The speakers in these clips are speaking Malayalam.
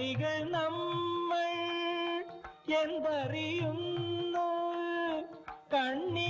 കാണികൾ നമ്മൾ എന്തറിയുന്നു? കണ്ണീർ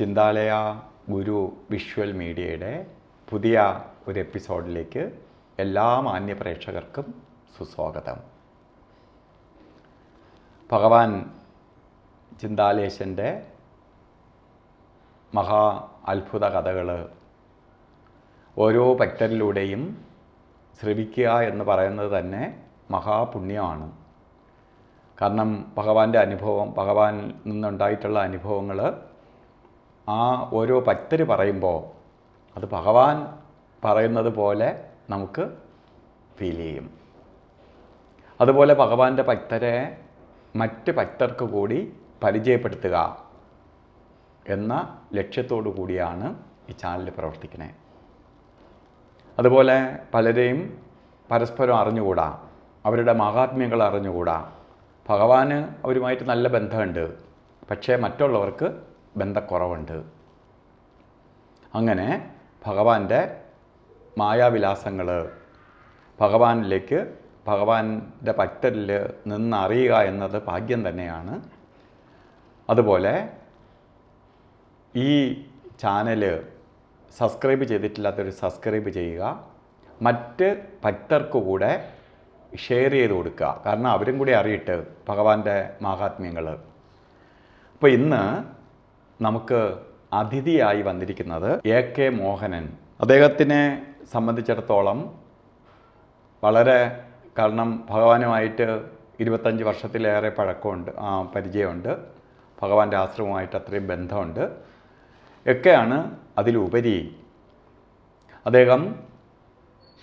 ചിന്താലയ ഗുരു വിഷ്വൽ മീഡിയയുടെ പുതിയ ഒരു എപ്പിസോഡിലേക്ക് എല്ലാ മാന്യ പ്രേക്ഷകർക്കും സുസ്വാഗതം. ഭഗവാൻ ചിന്താലേശന്റെ മഹാ അത്ഭുത കഥകൾ ഓരോ ഭക്തരിലൂടെയും ശ്രവിക്കുക എന്ന് പറയുന്നത് തന്നെ മഹാപുണ്യമാണ്. കാരണം ഭഗവാന്റെ അനുഭവം ഭഗവാനിൽ നിന്നുണ്ടായിട്ടുള്ള അനുഭവങ്ങൾ ആ ഓരോ ഭക്തർ പറയുമ്പോൾ അത് ഭഗവാൻ പറയുന്നത് പോലെ നമുക്ക് ഫീൽ ചെയ്യും. അതുപോലെ ഭഗവാന്റെ ഭക്തരെ മറ്റ് ഭക്തർക്ക് കൂടി പരിചയപ്പെടുത്തുക എന്ന ലക്ഷ്യത്തോടു കൂടിയാണ് ഈ ചാനൽ പ്രവർത്തിക്കുന്നത് അതുപോലെ പലരെയും പരസ്പരം അറിഞ്ഞുകൂടാ അവരുടെ മഹാത്മ്യങ്ങൾ അറിഞ്ഞുകൂടാ. ഭഗവാന് അവരുമായിട്ട് നല്ല ബന്ധമുണ്ട്. പക്ഷേ മറ്റുള്ളവർക്ക് ബന്ധക്കുറവുണ്ട്. അങ്ങനെ ഭഗവാന്റെ മായാവിലാസങ്ങൾ ഭഗവാനിലേക്ക് ഭഗവാന്റെ ഭക്തരിൽ നിന്നറിയുക എന്നത് ഭാഗ്യം തന്നെയാണ്. അതുപോലെ ഈ ചാനൽ സബ്സ്ക്രൈബ് ചെയ്തിട്ടില്ലാത്തവർ സബ്സ്ക്രൈബ് ചെയ്യുക മറ്റ് ഭക്തർക്ക് കൂടെ ഷെയർ ചെയ്ത് കൊടുക്കുക. കാരണം അവരും കൂടി അറിയിട്ട് ഭഗവാന്റെ മാഹാത്മ്യങ്ങൾ അപ്പോൾ ഇന്ന് നമുക്ക് അതിഥിയായി വന്നിരിക്കുന്നത് എ കെ മോഹനൻ. അദ്ദേഹത്തിനെ സംബന്ധിച്ചിടത്തോളം വളരെ കാരണം ഭഗവാനുമായിട്ട് ഇരുപത്തഞ്ച് വർഷത്തിലേറെ പഴക്കമുണ്ട് പരിചയമുണ്ട്. ഭഗവാന്റെ ആശ്രമവുമായിട്ട് അത്രയും ബന്ധമുണ്ട്. ഒക്കെയാണ് അതിലുപരി അദ്ദേഹം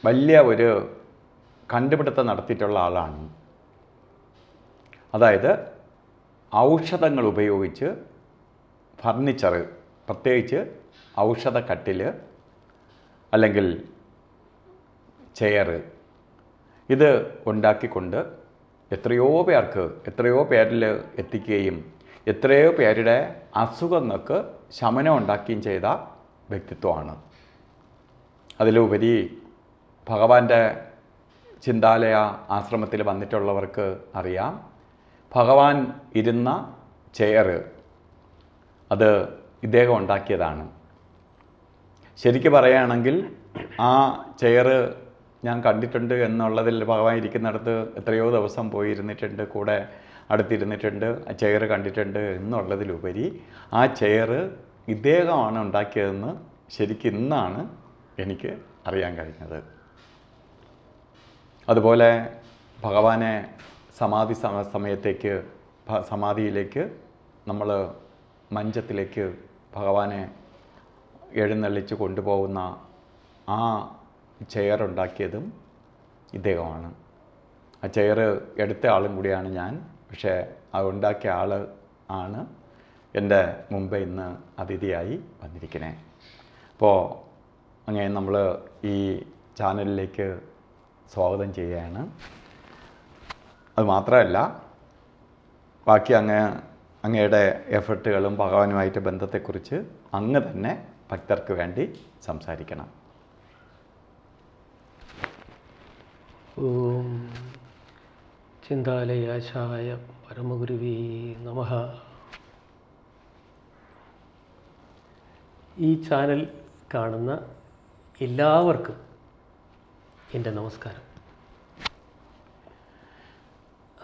വലിയ ഒരു കണ്ടുപിടുത്തം നടത്തിയിട്ടുള്ള ആളാണ്. അതായത് ഔഷധങ്ങൾ ഉപയോഗിച്ച് ഫർണിച്ചർ പ്രത്യേകിച്ച് ഔഷധക്കട്ടിൽ അല്ലെങ്കിൽ ചെയർ ഇത് ഉണ്ടാക്കിക്കൊണ്ട് എത്രയോ പേർക്ക് എത്രയോ പേരിൽ എത്തിക്കുകയും എത്രയോ പേരുടെ അസുഖങ്ങൾക്ക് ശമനം ഉണ്ടാക്കുകയും ചെയ്ത വ്യക്തിത്വമാണ്. അതിലുപരി ഭഗവാന്റെ ചിന്താലയ ആശ്രമത്തിൽ വന്നിട്ടുള്ളവർക്ക് അറിയാം ഭഗവാൻ ഇരുന്ന ചെയർ അത് ഇദ്ദേഹം ഉണ്ടാക്കിയതാണ്. ശരിക്ക് പറയുകയാണെങ്കിൽ ആ ചെയർ ഞാൻ കണ്ടിട്ടുണ്ട് എന്നുള്ളതിൽ ഭഗവാൻ ഇരിക്കുന്നിടത്ത് എത്രയോ ദിവസം പോയി ഇരുന്നിട്ടുണ്ട് കൂടെ അടുത്തിരുന്നിട്ടുണ്ട് ആ ചെയർ കണ്ടിട്ടുണ്ട് എന്നുള്ളതിലുപരി ആ ചെയർ ഇദ്ദേഹമാണ് ഉണ്ടാക്കിയതെന്ന് ശരിക്കും ഇന്നാണ് എനിക്ക് അറിയാൻ കഴിഞ്ഞത്. അതുപോലെ ഭഗവാനെ സമാധി സമ സമയത്തേക്ക് സമാധിയിലേക്ക് നമ്മൾ മഞ്ചത്തിലേക്ക് ഭഗവാനെ എഴുന്നള്ളിച്ച് കൊണ്ടുപോകുന്ന ആ ചെയർ ഉണ്ടാക്കിയതും ഇദ്ദേഹമാണ്. ആ ചെയർ എടുത്ത ആളും കൂടിയാണ് ഞാൻ. പക്ഷേ അത് ഉണ്ടാക്കിയ ആൾ ആണ് എന്റെ മുമ്പ് ഇന്ന് അതിഥിയായി വന്നിരിക്കുന്നത് അപ്പോൾ അങ്ങനെ നമ്മൾ ഈ ചാനലിലേക്ക് സ്വാഗതം ചെയ്യുകയാണ്. അത് മാത്രമല്ല ബാക്കി അങ്ങ് അങ്ങയുടെ എഫർട്ടുകളും ഭഗവാനുമായിട്ട് ബന്ധത്തെക്കുറിച്ച് അങ്ങ് തന്നെ ഭക്തർക്ക് വേണ്ടി സംസാരിക്കണം. ഓം ചിന്താലയാശായ പരമഗുരുവി നമ. ഈ ചാനൽ കാണുന്ന എല്ലാവർക്കും എന്റെ നമസ്കാരം.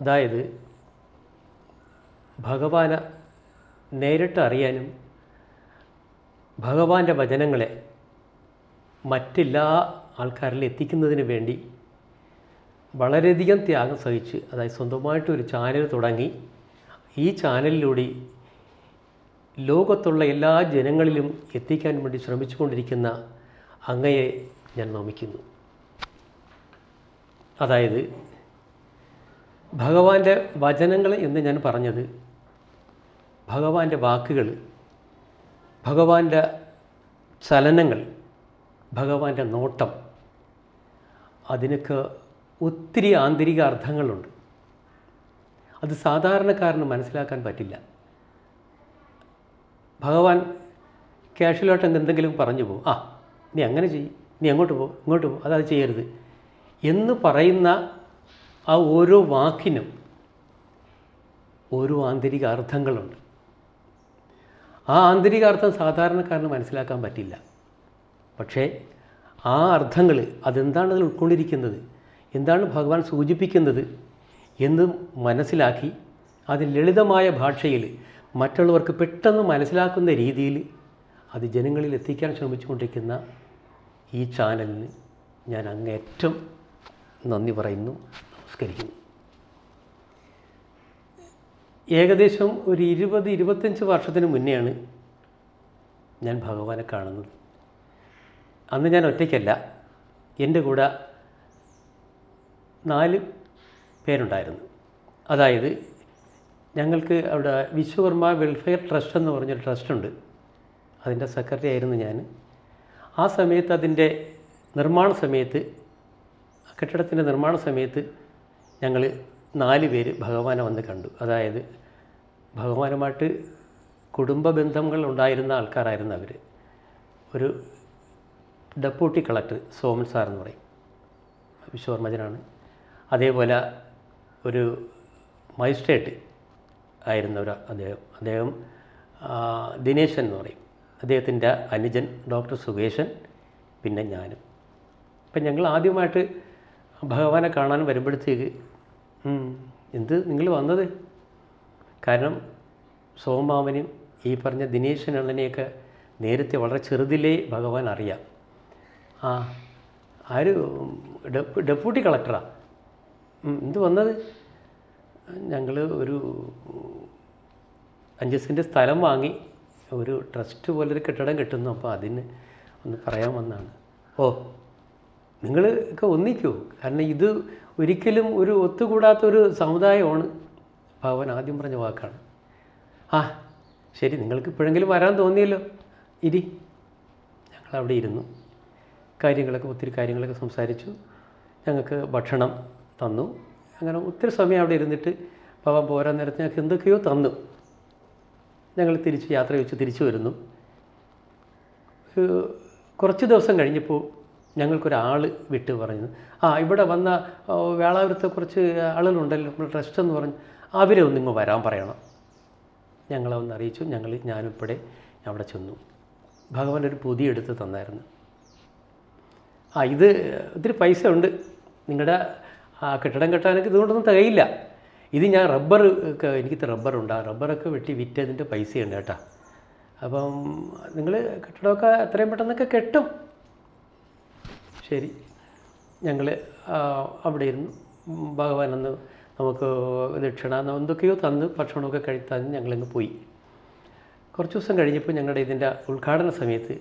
അതായത് ഭഗവാനെ നേരിട്ട് അറിയാനും ഭഗവാന്റെ വചനങ്ങളെ മറ്റെല്ലാ ആൾക്കാരിൽ എത്തിക്കുന്നതിന് വേണ്ടി വളരെയധികം ത്യാഗം സഹിച്ച് അതായത് സ്വന്തമായിട്ടൊരു ചാനൽ തുടങ്ങി. ഈ ചാനലിലൂടെ ലോകത്തുള്ള എല്ലാ ജനങ്ങളിലും എത്തിക്കാൻ വേണ്ടി ശ്രമിച്ചുകൊണ്ടിരിക്കുന്ന അങ്ങയെ ഞാൻ നമിക്കുന്നു. അതായത് ഭഗവാന്റെ വചനങ്ങൾ എന്ന് ഞാൻ പറഞ്ഞത് ഭഗവാന്റെ വാക്കുകൾ ഭഗവാന്റെ ചലനങ്ങൾ ഭഗവാന്റെ നോട്ടം അതിനൊക്കെ ഒത്തിരി ആന്തരിക അർത്ഥങ്ങളുണ്ട്. അത് സാധാരണക്കാരന് മനസ്സിലാക്കാൻ പറ്റില്ല. ഭഗവാൻ ക്യാഷ്വലായിട്ട് എന്തെങ്കിലും പറഞ്ഞു പോകും. ആ നീ അങ്ങനെ ചെയ്യ് നീ അങ്ങോട്ട് പോകും ഇങ്ങോട്ട് പോകും അതത് ചെയ്യരുത് എന്ന് പറയുന്ന ആ ഓരോ വാക്കിനും ഓരോ ആന്തരിക അർത്ഥങ്ങളുണ്ട്. ആ ആന്തരിക അർത്ഥം സാധാരണക്കാരന് മനസ്സിലാക്കാൻ പറ്റില്ല. പക്ഷേ ആ അർത്ഥങ്ങൾ അതെന്താണ് അതിൽ ഉൾക്കൊണ്ടിരിക്കുന്നത് എന്താണ് ഭഗവാൻ സൂചിപ്പിക്കുന്നത് എന്ന് മനസ്സിലാക്കി അത് ലളിതമായ ഭാഷയിൽ മറ്റുള്ളവർക്ക് പെട്ടെന്ന് മനസ്സിലാക്കുന്ന രീതിയിൽ അത് ജനങ്ങളിൽ എത്തിക്കാൻ ശ്രമിച്ചുകൊണ്ടിരിക്കുന്ന ഈ ചാനലിന് ഞാൻ അങ്ങേറ്റം നന്ദി പറയുന്നു. നമസ്കരിക്കുന്നു ഏകദേശം ഒരു ഇരുപത് ഇരുപത്തഞ്ച് വർഷത്തിന് മുന്നെയാണ് ഞാൻ ഭഗവാനെ കാണുന്നത്. അന്ന് ഞാൻ ഒറ്റയ്ക്കല്ല എന്റെ കൂടെ നാല് പേരുണ്ടായിരുന്നു. അതായത് ഞങ്ങൾക്ക് അവിടെ വിശ്വകർമ്മ വെൽഫെയർ ട്രസ്റ്റ് എന്ന് പറഞ്ഞൊരു ട്രസ്റ്റുണ്ട് അതിന്റെ സെക്രട്ടറി ആയിരുന്നു ഞാൻ. ആ സമയത്ത് അതിന്റെ നിർമ്മാണ സമയത്ത് കെട്ടിടത്തിന്റെ നിർമ്മാണ സമയത്ത് ഞങ്ങൾ നാല് പേര് ഭഗവാനെ വന്ന് കണ്ടു. അതായത് ഭഗവാനുമായിട്ട് കുടുംബ ബന്ധങ്ങൾ ഉണ്ടായിരുന്ന ആൾക്കാരായിരുന്നു അവർ ഒരു ഡെപ്യൂട്ടി കളക്ടർ സോമൻ സാർ എന്ന് പറയും. വിശ്വർമ്മജനാണ് അതേപോലെ ഒരു മജിസ്ട്രേറ്റ് ആയിരുന്ന ഒരു അദ്ദേഹം. അദ്ദേഹം ദിനേശൻ എന്ന് പറയും. അദ്ദേഹത്തിന്റെ അനുജൻ ഡോക്ടർ സുകേശൻ പിന്നെ ഞാനും. അപ്പം ഞങ്ങൾ ആദ്യമായിട്ട് ഭഗവാനെ കാണാൻ വരുമ്പോഴത്തേക്ക് "ഉം, എന്ത് നിങ്ങൾ വന്നത്? കാരണം സോമാവനും ഈ പറഞ്ഞ ദിനേശൻ അണ്ണനെയൊക്കെ നേരത്തെ വളരെ ചെറുതിലേ ഭഗവാൻ അറിയാം. ആ ആര് ഡെപ് ഡെപ്യൂട്ടി കളക്ടറാ? ഉം, എന്ത് വന്നത്? ഞങ്ങൾ ഒരു അഞ്ച് സെന്റ് സ്ഥലം വാങ്ങി ഒരു ട്രസ്റ്റ് പോലൊരു കെട്ടിടം കിട്ടുന്നു. അപ്പോൾ അതിന് ഒന്ന് പറയാൻ വന്നാണ്. ഓ നിങ്ങൾ ഒക്കെ ഒന്നിക്കൂ? കാരണം ഇത് ഒരിക്കലും ഒരു ഒത്തുകൂടാത്ത ഒരു സമുദായമാണ്. ഭഗവാൻ ആദ്യം പറഞ്ഞ വാക്കാണ്. ആ ശരി നിങ്ങൾക്ക് ഇപ്പോഴെങ്കിലും വരാൻ തോന്നിയല്ലോ. ഇരി. ഞങ്ങൾ അവിടെ ഇരുന്നു. കാര്യങ്ങളൊക്കെ ഒത്തിരി കാര്യങ്ങളൊക്കെ സംസാരിച്ചു. ഞങ്ങൾക്ക് ഭക്ഷണം തന്നു. അങ്ങനെ ഒത്തിരി സമയം അവിടെ ഇരുന്നിട്ട് ഭഗവാൻ പോരാൻ നേരത്ത് ഞങ്ങൾക്ക് എന്തൊക്കെയോ തന്നു. ഞങ്ങൾ തിരിച്ച് യാത്ര വെച്ച് തിരിച്ചു വരുന്നു. കുറച്ച് ദിവസം കഴിഞ്ഞപ്പോൾ ഞങ്ങൾക്കൊരാൾ വിട്ട് പറഞ്ഞു ആ ഇവിടെ വന്ന വേളാപുരത്തെ കുറച്ച് ആളുകളുണ്ടല്ലോ നമ്മൾ ട്രസ്റ്റ് എന്ന് പറഞ്ഞു അവരെ ഒന്ന് ഇങ്ങ് വരാൻ പറയണം. ഞങ്ങളെ ഒന്ന് അറിയിച്ചു ഞങ്ങൾ ഞാനുൾപ്പെടെ അവിടെ ചെന്നു. ഭഗവാൻ ഒരു പൊതി എടുത്ത് തന്നായിരുന്നു. ആ ഇത് ഒത്തിരി പൈസ ഉണ്ട്. നിങ്ങളുടെ ആ കെട്ടിടം കെട്ടാനൊക്കെ ഇതുകൊണ്ടൊന്നും തികയില്ല. ഇത് ഞാൻ റബ്ബർ എനിക്ക് റബ്ബറുണ്ട് ആ റബ്ബറൊക്കെ വെട്ടി വിറ്റതിന്റെ പൈസയുണ്ട് കേട്ടോ. അപ്പം നിങ്ങൾ കെട്ടിടമൊക്കെ എത്രയും പെട്ടെന്നൊക്കെ കെട്ടും. ശരി. ഞങ്ങൾ അവിടെ ഇരുന്നു ഭഗവാൻ അന്ന് നമുക്ക് ദക്ഷിണ എന്തൊക്കെയോ തന്ന് ഭക്ഷണമൊക്കെ കഴിത്താൻ ഞങ്ങളിങ്ങ് പോയി. കുറച്ച് ദിവസം കഴിഞ്ഞപ്പോൾ ഞങ്ങളുടെ ഇതിന്റെ ഉദ്ഘാടന സമയത്ത്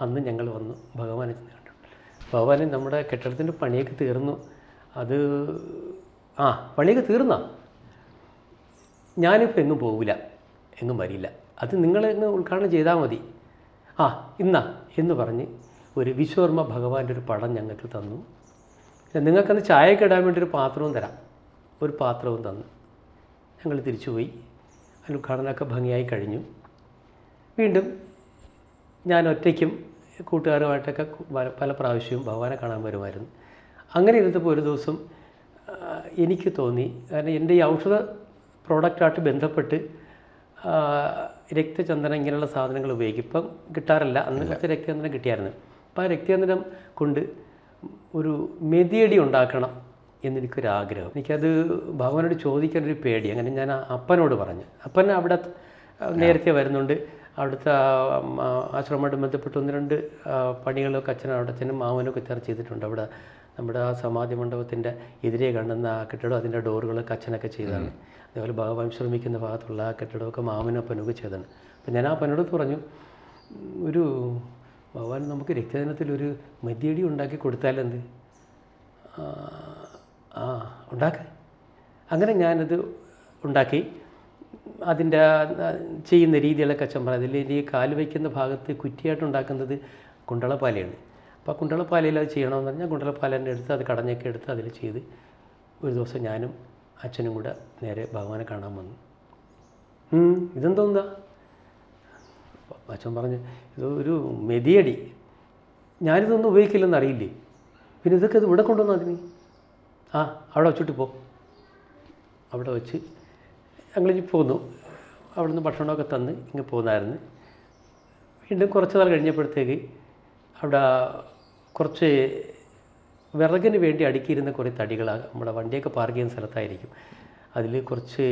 അന്ന് ഞങ്ങൾ വന്നു ഭഗവാനെ കണ്ടു. ഭഗവാനെ നമ്മുടെ കെട്ടിടത്തിന്റെ പണിയൊക്കെ തീർന്നു. അത് ആ പണിയൊക്കെ തീർന്ന? ഞാനിപ്പോൾ എങ്ങും പോകില്ല എങ്ങും വരില്ല. അത് നിങ്ങളെങ്ങ് ഉദ്ഘാടനം ചെയ്താൽ മതി. ആ ഇന്നാ എന്ന് പറഞ്ഞ് ഒരു വിശ്വകർമ്മ ഭഗവാന്റെ ഒരു പടം ഞങ്ങൾക്ക് തന്നു. നിങ്ങൾക്കന്ന് ചായയൊക്കെ ഇടാൻ വേണ്ടി ഒരു പാത്രവും തരാം. ഒരു പാത്രവും തന്നു. ഞങ്ങൾ തിരിച്ചുപോയി. അതിൽ ഉദ്ഘാടനമൊക്കെ ഭംഗിയായി കഴിഞ്ഞു. വീണ്ടും ഞാൻ ഒറ്റയ്ക്കും കൂട്ടുകാരുമായിട്ടൊക്കെ പല പ്രാവശ്യവും ഭഗവാനെ കാണാൻ വരുമായിരുന്നു. അങ്ങനെ ഇരുന്നപ്പോൾ ഒരു ദിവസം എനിക്ക് തോന്നി കാരണം എന്റെ ഈ ഔഷധ പ്രോഡക്റ്റായിട്ട് ബന്ധപ്പെട്ട് രക്തചന്ദനം ഇങ്ങനെയുള്ള സാധനങ്ങൾ ഉപയോഗിക്കും. ഇപ്പം കിട്ടാറില്ല. അന്ന് കുറച്ച് രക്തചന്ദനം കിട്ടിയായിരുന്നു. അപ്പോൾ ആ രക്തചന്ദനം കൊണ്ട് ഒരു മെതിയടി ഉണ്ടാക്കണം എന്നെനിക്കൊരാഗ്രഹം. എനിക്കത് ഭഗവാനോട് ചോദിക്കാനൊരു പേടി. അങ്ങനെ ഞാൻ അപ്പനോട് പറഞ്ഞു. അപ്പൻ അവിടെ നേരത്തെ വരുന്നുണ്ട്. അവിടുത്തെ ആശ്രമമായിട്ട് ബന്ധപ്പെട്ട് ഒന്ന് രണ്ട് പണികളൊക്കെ അച്ഛനും അവിടെ അച്ഛനും മാമനൊക്കെ ചർച്ച ചെയ്തിട്ടുണ്ട്. അവിടെ നമ്മുടെ ആ സമാധി മണ്ഡപത്തിന്റെ എതിരെ കാണുന്ന ആ കെട്ടിടം അതിന്റെ ഡോറുകളൊക്കെ അച്ഛനൊക്കെ ചെയ്തതാണ് അതേപോലെ ഭഗവാൻ ശ്രമിക്കുന്ന ഭാഗത്തുള്ള ആ കെട്ടിടമൊക്കെ മാമനും അപ്പനൊക്കെ ചെയ്തതാണ് അപ്പം ഞാൻ ആ അപ്പനോട് പറഞ്ഞു ഒരു ഭഗവാൻ നമുക്ക് രക്തദാനത്തിലൊരു മദ്യടി ഉണ്ടാക്കി കൊടുത്താലെന്ത്? ആ, ഉണ്ടാക്ക. അങ്ങനെ ഞാനത് ഉണ്ടാക്കി. അതിന്റെ ചെയ്യുന്ന രീതികളൊക്കെ കച്ചം പറ അതിൽ ഈ കാൽ വയ്ക്കുന്ന ഭാഗത്ത് കുറ്റിയായിട്ട് ഉണ്ടാക്കുന്നത് കുണ്ടളപ്പാലയാണ്. അപ്പോൾ ആ കുണ്ടളപ്പാലയിൽ അത് ചെയ്യണമെന്ന് പറഞ്ഞാൽ കുണ്ടളപ്പാലന്റെ എടുത്ത് അത് കടഞ്ഞൊക്കെ എടുത്ത് അതിൽ ചെയ്ത് ഒരു ദിവസം ഞാനും അച്ഛനും കൂടെ നേരെ ഭഗവാനെ കാണാൻ വന്നു. "ഉം, ഇതെന്തോന്നാ അച്ഛൻ പറഞ്ഞ് ഇത് ഒരു മെതിയടി. ഞാനിതൊന്നും ഉപയോഗിക്കില്ലെന്ന് അറിയില്ലേ? പിന്നെ ഇതൊക്കെ ഇത് ഇവിടെ കൊണ്ടുവന്നു അതിന്? ആ അവിടെ വെച്ചിട്ട് പോ. അവിടെ വെച്ച് ഞങ്ങളിഞ്ഞ് പോന്നു. അവിടെ നിന്ന് ഭക്ഷണമൊക്കെ തന്ന് ഇങ്ങ് പോന്നായിരുന്നു. വീണ്ടും കുറച്ച് നാൾ കഴിഞ്ഞപ്പോഴത്തേക്ക് അവിടെ കുറച്ച് വിറകിന് വേണ്ടി അടുക്കിയിരുന്ന കുറേ തടികളാണ് നമ്മുടെ വണ്ടിയൊക്കെ പാർക്ക് ചെയ്യുന്ന സ്ഥലത്തായിരിക്കും. അതിൽ കുറച്ച്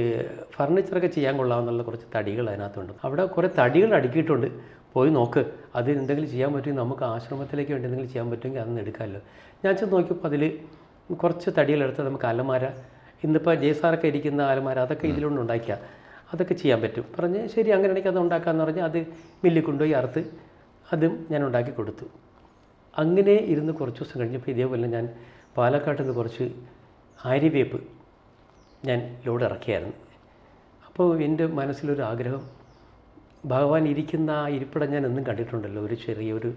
ഫർണിച്ചറൊക്കെ ചെയ്യാൻ കൊള്ളാമെന്നുള്ള കുറച്ച് തടികൾ അതിനകത്തുണ്ട്. അവിടെ കുറേ തടികൾ അടുക്കിയിട്ടുണ്ട്. പോയി നോക്ക്. അത് എന്തെങ്കിലും ചെയ്യാൻ പറ്റുമെങ്കിൽ നമുക്ക് ആശ്രമത്തിലേക്ക് വേണ്ടി എന്തെങ്കിലും ചെയ്യാൻ പറ്റുമെങ്കിൽ അതൊന്നും എടുക്കാമല്ലോ. ഞാൻ ചെന്ന് നോക്കിയപ്പോൾ അതിൽ കുറച്ച് തടികളെടുത്ത് നമുക്ക് അലമാര ഇന്നിപ്പോൾ ജയസാറൊക്കെ ഇരിക്കുന്ന അലമാര അതൊക്കെ ഇതിലുകൊണ്ട് ഉണ്ടാക്കിയ. അതൊക്കെ ചെയ്യാൻ പറ്റും. പറഞ്ഞ് ശരി അങ്ങനെയാണെങ്കിൽ അത് ഉണ്ടാക്കാമെന്ന് പറഞ്ഞ് അത് മില്ലിൽ കൊണ്ടുപോയി അറുത്ത് അതും ഞാൻ ഉണ്ടാക്കി കൊടുത്തു. അങ്ങനെ ഇരുന്ന് കുറച്ച് ദിവസം കഴിഞ്ഞപ്പോൾ ഇതേപോലെ ഞാൻ പാലക്കാട്ടിൽ നിന്ന് കുറച്ച് ആര്യവേപ്പ് ഞാൻ ലോഡ് ഇറക്കിയായിരുന്നു. അപ്പോൾ എന്റെ മനസ്സിലൊരു ആഗ്രഹം ഭഗവാൻ ഇരിക്കുന്ന ആ ഇരിപ്പിടം ഞാൻ എന്നും കണ്ടിട്ടുണ്ടല്ലോ ഒരു ചെറിയൊരു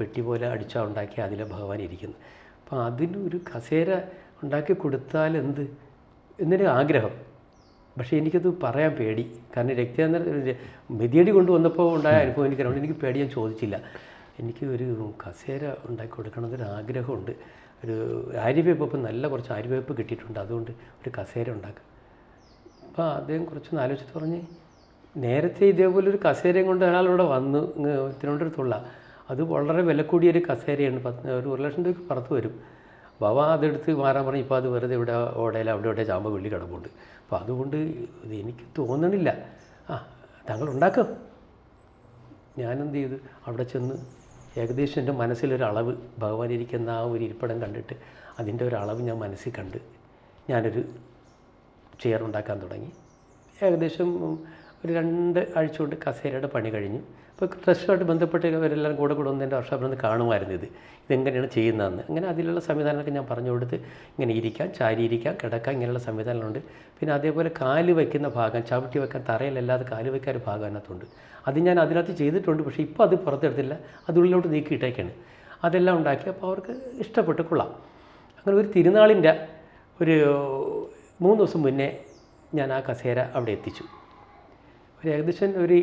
പെട്ടി പോലെ അടിച്ചാൽ ഉണ്ടാക്കി അതിലെ ഭഗവാൻ ഇരിക്കുന്നു. അപ്പോൾ അതിനൊരു കസേര ഉണ്ടാക്കി കൊടുത്താൽ എന്ത്? എന്നൊരു ആഗ്രഹം. പക്ഷേ എനിക്കത് പറയാൻ പേടി. കാരണം രക്തചന്ദ്ര മെതിയടി കൊണ്ടുവന്നപ്പോൾ ഉണ്ടായ അനുഭവം എനിക്കറിയാം. എനിക്ക് പേടി ഞാൻ ചോദിച്ചില്ല. എനിക്ക് ഒരു കസേര ഉണ്ടാക്കി കൊടുക്കണമെന്നൊരു ആഗ്രഹമുണ്ട് ഒരു ആര്യവേപ്പ് ഇപ്പം നല്ല കുറച്ച് ആര്യവേപ്പ് കിട്ടിയിട്ടുണ്ട്. അതുകൊണ്ട് ഒരു കസേര ഉണ്ടാക്കുക അപ്പോൾ അദ്ദേഹം കുറച്ചൊന്ന് ആലോചിച്ചിട്ട് പറഞ്ഞ് നേരത്തെ ഇതേപോലെ ഒരു കസേരയും കൊണ്ട് ഒരാളിവിടെ വന്നു തിരുവനന്തപുരത്തുള്ള അത് വളരെ വില കൂടിയൊരു കസേരയാണ്. പത്ത് ഒരു ഒരു ലക്ഷം രൂപയ്ക്ക് പുറത്ത് വരും. ബാബ അതെടുത്ത് മാറാൻ പറഞ്ഞു ഇപ്പോൾ അത് വെറുതെ ഇവിടെ ഓടയിൽ അവിടെ ഇവിടെ ചാമ്പ വെള്ളി കിടപ്പുണ്ട്. അപ്പോൾ അതുകൊണ്ട് ഇത് എനിക്ക് തോന്നണില്ല. ആ താങ്കൾ ഉണ്ടാക്കും. ഞാനെന്ത് ചെയ്ത് അവിടെ ചെന്ന് ഏകദേശം എന്റെ മനസ്സിലൊരു അളവ് ഭഗവാൻ ഇരിക്കുന്ന ആ ഒരു ഇരിപ്പിടം കണ്ടിട്ട് അതിന്റെ ഒരു അളവ് ഞാൻ മനസ്സിൽ കണ്ട് ഞാനൊരു ചെയർ ഉണ്ടാക്കാൻ തുടങ്ങി. ഏകദേശം ഒരു രണ്ട് ആഴ്ച കൊണ്ട് കസേരയുടെ പണി കഴിഞ്ഞു. അപ്പോൾ ട്രസ്റ്റുമായിട്ട് ബന്ധപ്പെട്ട് ഇവരെല്ലാം കൂടെ കൂടെ ഒന്ന് എന്റെ വർഷാപ്പിൽ കാണുമായിരുന്നു ഇത്. ഇതെങ്ങനെയാണ് ചെയ്യുന്നതെന്ന്. അങ്ങനെ അതിലുള്ള സംവിധാനമൊക്കെ ഞാൻ പറഞ്ഞു കൊടുത്ത് ഇങ്ങനെ ഇരിക്കാം ചാരി ഇരിക്കാം കിടക്കാം ഇങ്ങനെയുള്ള സംവിധാനങ്ങളുണ്ട്. പിന്നെ അതേപോലെ കാൽ വയ്ക്കുന്ന ഭാഗം ചവിട്ടി വെക്കാൻ തറയിലല്ലാതെ കാൽ വയ്ക്കാൻ ഒരു ഭാഗം അതിനകത്തുണ്ട്. അത് ഞാൻ അതിനകത്ത് ചെയ്തിട്ടുണ്ട് പക്ഷേ ഇപ്പോൾ അത് പുറത്തെടുത്തില്ല. അതുള്ളിലോട്ട് നീക്കി നീക്കിയിട്ടേക്കാണ് അതെല്ലാം ഉണ്ടാക്കി അപ്പോൾ അവർക്ക് ഇഷ്ടപ്പെട്ട് കൊള്ളാം. അങ്ങനെ ഒരു തിരുനാളിന്റെ ഒരു മൂന്ന് ദിവസം മുന്നേ ഞാൻ ആ കസേര അവിടെ എത്തിച്ചു. ഒരു ഏകദേശം ഒരു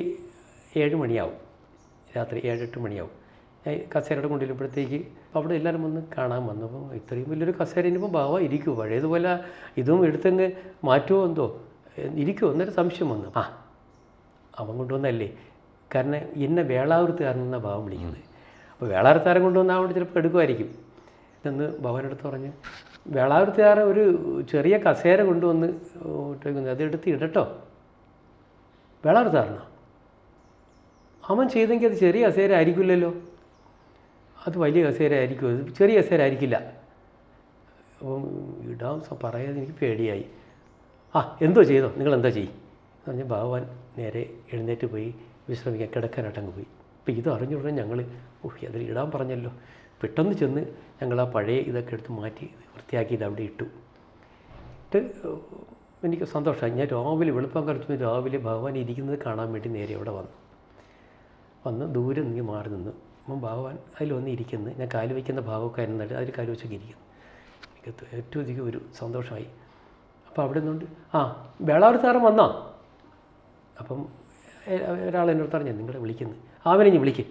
ഏഴ് മണിയാവും. രാത്രി ഏഴെട്ട് മണിയാവും. ഞാൻ കസേരയുടെ കൊണ്ടുവരുമ്പോഴത്തേക്ക് അപ്പോൾ അവിടെ എല്ലാവരും വന്ന് കാണാൻ വന്നു. അപ്പോൾ ഇത്രയും വലിയൊരു കസേര ഇനിയിപ്പോൾ ഭാവ ഇരിക്കുമോ പഴയതുപോലെ ഇതും എടുത്തങ്ങ് മാറ്റുമോ എന്തോ? ഇരിക്കുമോ എന്നൊരു സംശയം വന്നു. ആ അവൻ കൊണ്ടുവന്നല്ലേ കാരണം എന്നെ വേളാവൃത്തുകാരൻ എന്നാണ് ഭാവം വിളിക്കുന്നത്. അപ്പോൾ വേളാവൃത്തുകാരൻ കൊണ്ടുവന്നാൽ അവിടെ ചിലപ്പോൾ എടുക്കുമായിരിക്കും. എന്ന് ഭവനെടുത്ത് പറഞ്ഞ് വേളാവൃത്തുകാരൻ ഒരു ചെറിയ കസേര കൊണ്ടുവന്ന് ഇട്ടേക്കുന്നത് അത് എടുത്ത് ഇടട്ടോ. വേളാവൃത്തുകാരനോ അവൻ ചെയ്തെങ്കിൽ അത് ചെറിയ കസേര ആയിരിക്കില്ലല്ലോ. അത് വലിയ കസേര ആയിരിക്കും അത് ചെറിയ കസേര ആയിരിക്കില്ല. അപ്പം ഇടാൻ സ- പറയാതെ എനിക്ക് പേടിയായി. ആ എന്തോ ചെയ്തോ? നിങ്ങൾ എന്താ ചെയ്യും പറഞ്ഞ് ഭഗവാൻ നേരെ എഴുന്നേറ്റ് പോയി. വിശ്രമിക്കാൻ കിടക്കാനായിട്ടങ്ങ് പോയി. അപ്പോൾ ഇത് അറിഞ്ഞുടനെ ഞങ്ങൾ ഓഹ് അതിൽ ഇടാൻ പറഞ്ഞല്ലോ. പെട്ടെന്ന് ചെന്ന് ഞങ്ങൾ ആ പഴയ ഇതൊക്കെ എടുത്ത് മാറ്റി വൃത്തിയാക്കി ഇത് അവിടെ ഇട്ടു. ഇട്ട് എനിക്ക് സന്തോഷമായി. ഞാൻ രാവിലെ വെളുപ്പം കുറച്ച് രാവിലെ ഭഗവാൻ ഇരിക്കുന്നത് കാണാൻ വേണ്ടി നേരെ അവിടെ വന്നു. വന്ന് ദൂരെ നിന്ന് മാറി നിന്ന്. അപ്പം ഭഗവാൻ അതിൽ വന്ന് ഇരിക്കുന്നു. ഞാൻ കാൽ വയ്ക്കുന്ന ഭാഗമൊക്കെ ആയിരുന്നിട്ട് അതിൽ കാൽ വെച്ചൊക്കെ ഇരിക്കുന്നു. എനിക്ക് ഏറ്റവും അധികം ഒരു സന്തോഷമായി. അപ്പോൾ അവിടെ നിന്നുകൊണ്ട് ആ വേളാവൃത്താറം വന്നാ? അപ്പം ഒരാൾ എന്നോട് പറഞ്ഞു നിങ്ങളെ വിളിക്കുന്നു. അവനെ ഇനി വിളിക്കും.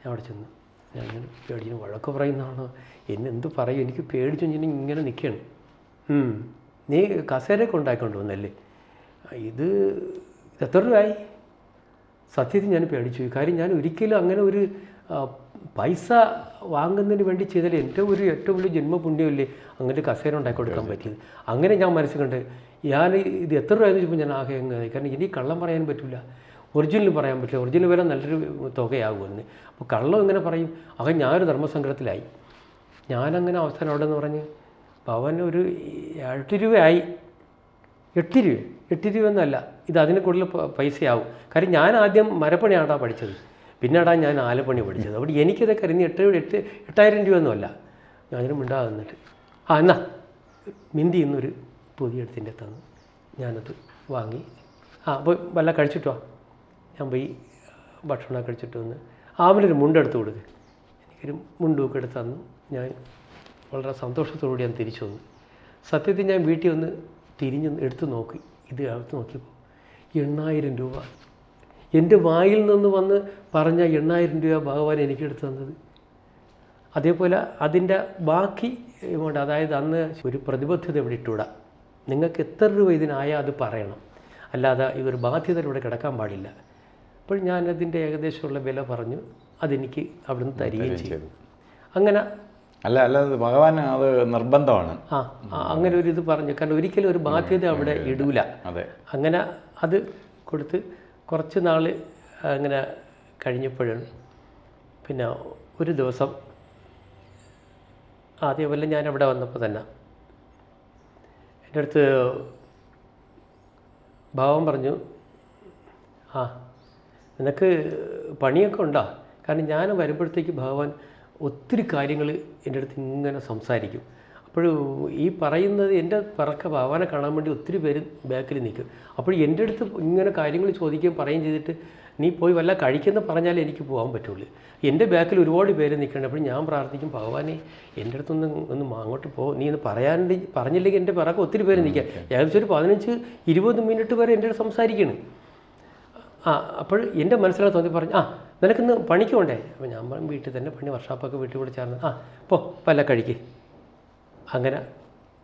ഞാൻ അവിടെ ചെന്ന്. ഞാൻ ഇങ്ങനെ പേടിച്ചു വഴക്ക് പറയുന്നതാണോ? എന്നെ എന്ത് പറയും? എനിക്ക് പേടിച്ചു ഞാൻ ഇങ്ങനെ നിൽക്കുകയാണ്. നീ കസേരയൊക്കെ ഉണ്ടാക്കിക്കൊണ്ട് വന്നല്ലേ? ഇത് എത്ര രൂപയായി? സത്യത്തിൽ ഞാൻ പേടിച്ചു. കാര്യം ഞാൻ ഒരിക്കലും അങ്ങനെ ഒരു പൈസ വാങ്ങുന്നതിന് വേണ്ടി ചെയ്താൽ എന്റെ ഒരു ഏറ്റവും വലിയ ജന്മപുണ്യമല്ലേ അങ്ങനെ കസേര ഉണ്ടാക്കി കൊടുക്കാൻ പറ്റിയത്? അങ്ങനെ ഞാൻ മനസ്സിൽ കണ്ട് ഞാൻ ഇത് എത്ര രൂപയെന്ന് ചോദിച്ചപ്പോൾ ഞാൻ ആകെ കാരണം ഇനി കള്ളം പറയാൻ പറ്റില്ല ഒറിജിനൽ പറയാൻ പറ്റില്ല. ഒറിജിനൽ വരെ നല്ലൊരു തുകയാകുമെന്ന്. അപ്പോൾ കള്ളം ഇങ്ങനെ പറയും അവൻ ഞാനൊരു ധർമ്മസംഗ്രഹത്തിലായി ഞാനങ്ങനെ അവസരം അവിടെ നിന്ന് പറഞ്ഞ് പവൻ ഒരു എട്ട് രൂപയായി. എട്ട് രൂപ എട്ട് രൂപ എന്നല്ല ഇത് അതിന് കൂടുതൽ പൈസയാവും. കാര്യം ഞാൻ ആദ്യം മരപ്പണിയാണ്ടാ പഠിച്ചത്. പിന്നീടാ ഞാൻ ആലപ്പണി പഠിച്ചത്. അവിടെ എനിക്കിതൊക്കെ കരുതി എട്ട് എട്ട് എട്ടായിരം രൂപയൊന്നുമല്ല ഞാനൊരു മിണ്ടാ തന്നിട്ട് ആ എന്നാ മിന്തി എന്നൊരു പുതിയ എടുത്തിന്റെ തന്നു ഞാനത് വാങ്ങി ആ അപ്പോൾ വല്ല കഴിച്ചിട്ടോ ഞാൻ പോയി ഭക്ഷണം കഴിച്ചിട്ട് വന്ന് ആമിനൊരു മുണ്ടെടുത്ത് കൊടുക്ക്. എനിക്കൊരു മുണ്ടൊക്കെ എടുത്ത് തന്നു. ഞാൻ വളരെ സന്തോഷത്തോടുകൂടി ഞാൻ തിരിച്ചു വന്നു. സത്യത്തിൽ ഞാൻ വീട്ടിൽ ഒന്ന് തിരിഞ്ഞ് എടുത്ത് നോക്കി. ഇത് എടുത്ത് നോക്കിയപ്പോൾ എണ്ണായിരം രൂപ. എന്റെ വായിൽ നിന്ന് വന്ന് പറഞ്ഞ എണ്ണായിരം രൂപ ഭഗവാൻ എനിക്ക് എടുത്തു തന്നത്. അതേപോലെ അതിന്റെ ബാക്കി കൊണ്ട് അതായത് അന്ന് ഒരു പ്രതിബദ്ധത ഇവിടെ ഇട്ടുകൂടാ നിങ്ങൾക്ക് എത്ര രൂപ ഇതിനായാൽ അത് പറയണം. അല്ലാതെ ഇവർ ബാധ്യതയിലൂടെ ബാധ്യത കിടക്കാൻ പാടില്ല. അപ്പോൾ ഞാനതിന്റെ ഏകദേശമുള്ള വില പറഞ്ഞു. അതെനിക്ക് അവിടുന്ന് തരികയും ചെയ്തു. അങ്ങനെ അല്ല അല്ല ഭഗവാൻ അത് നിർബന്ധമാണ്. ആ ആ, അങ്ങനെ ഒരു ഇത് പറഞ്ഞു. കാരണം ഒരിക്കലും ഒരു ബാധ്യത അവിടെ ഇടൂല. അതെ. അങ്ങനെ അത് കൊടുത്ത് കുറച്ച് നാൾ അങ്ങനെ കഴിഞ്ഞപ്പോഴാണ് പിന്നെ ഒരു ദിവസം ആദ്യമല്ല ഞാൻ അവിടെ വന്നപ്പോൾ തന്നെ എന്റെ അടുത്ത് ഭാവം പറഞ്ഞു ആ നിനക്ക് പണിയൊക്കെ ഉണ്ടോ? കാരണം ഞാൻ വരുമ്പോഴത്തേക്ക് ഭഗവാൻ ഒത്തിരി കാര്യങ്ങൾ എന്റെ അടുത്ത് ഇങ്ങനെ സംസാരിക്കും. അപ്പോൾ ഈ പറയുന്നത് എന്റെ പറക്ക ഭഗവാനെ കാണാൻ വേണ്ടി ഒത്തിരി പേര് ബാക്കിൽ നിൽക്കും. അപ്പോൾ എന്റെ അടുത്ത് ഇങ്ങനെ കാര്യങ്ങൾ ചോദിക്കുകയും പറയുകയും ചെയ്തിട്ട് നീ പോയി വല്ല കഴിക്കുന്ന പറഞ്ഞാലേ എനിക്ക് പോകാൻ പറ്റുള്ളൂ. എന്റെ ബാക്കിൽ ഒരുപാട് പേര് നിൽക്കണം അപ്പോൾ ഞാൻ പ്രാർത്ഥിക്കും ഭഗവാനെ എന്റെ അടുത്തൊന്ന് ഒന്ന് അങ്ങോട്ട് പോ. നീ ഒന്ന് പറയാണ്ട് പറഞ്ഞില്ലെങ്കിൽ എന്റെ പിറക്കെ ഒത്തിരി പേര് നിൽക്കുക. ഏകദേശം ഒരു പതിനഞ്ച് ഇരുപത് മിനിറ്റ് വരെ എന്റെ അടുത്ത് സംസാരിക്കണം. ആ അപ്പോൾ എന്റെ മനസ്സിലാണ് തോന്നി പറഞ്ഞു ആ നിനക്കിന്ന് പണിക്ക് പോണ്ടേ? അപ്പോൾ ഞാൻ പറഞ്ഞു വീട്ടിൽ തന്നെ പണി വർഷാപ്പൊക്കെ വീട്ടിൽ കൂടെ ചേർന്ന്. ആ പോ പല്ല കഴിക്ക്. അങ്ങനെ